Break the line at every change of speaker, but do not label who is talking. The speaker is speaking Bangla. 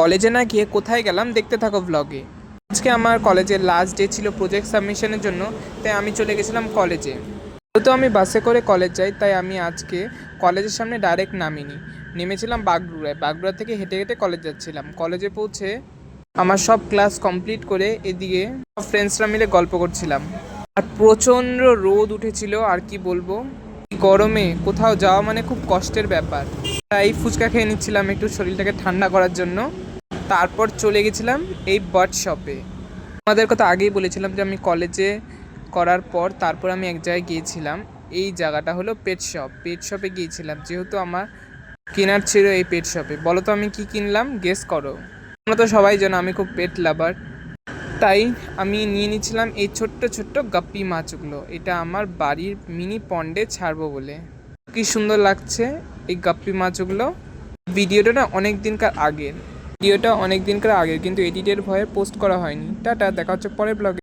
কলেজে না গিয়ে কোথায় গেলাম দেখতে থাকো ব্লগে আজকে আমার কলেজের লাস্ট ডে ছিল প্রজেক্ট সাবমিশনের জন্য, তাই আমি চলে গেছিলাম কলেজে। যেহেতু আমি বাসে করে কলেজ যাই, তাই আমি আজকে কলেজের সামনে ডাইরেক্ট নামিনি। নেমেছিলাম বাগডুরায় বাগডুরা থেকে হেঁটে হেঁটে কলেজ যাচ্ছিলাম। কলেজে পৌঁছে আমার সব ক্লাস কমপ্লিট করে এদিকে সব ফ্রেন্ডসরা মিলে গল্প করছিলাম। আর প্রচণ্ড রোদ উঠেছিল, আর কি বলব? গরমে কোথাও যাওয়া মানে খুব কষ্টের ব্যাপার। তাই ফুচকা খেয়ে নিচ্ছিলাম একটু শরীরটাকে ঠান্ডা করার জন্য। তারপর চলে গেছিলাম এই বার্ড শপে আমাদের কথা আগেই বলেছিলাম যে আমি কলেজে করার পর তারপর আমি এক জায়গায় গিয়েছিলাম। এই জায়গাটা হলো পেট শপ পেট শপে গিয়েছিলাম। যেহেতু আমার কেনার ছিল এই পেট শপে বলো তো আমি কি কিনলাম? গেস করো। তোমরা তো সবাই জানো আমি খুব পেট লাভার তাই আমি নিয়ে নিয়েছিলাম এই ছোট্ট ছোট্ট গাপ্পি মাছগুলো। এটা আমার বাড়ির মিনি পন্ডে ছাড়বো বলে। কি সুন্দর লাগছে এই গাপ্পি মাছগুলো। ভিডিওটা না অনেক দিনকার আগের। ভিডিওটা অনেক দিনকার আগের, কিন্তু এডিটের ভয়ে পোস্ট করা হয়নি। টাটা, দেখা হচ্ছে পরের ব্লগে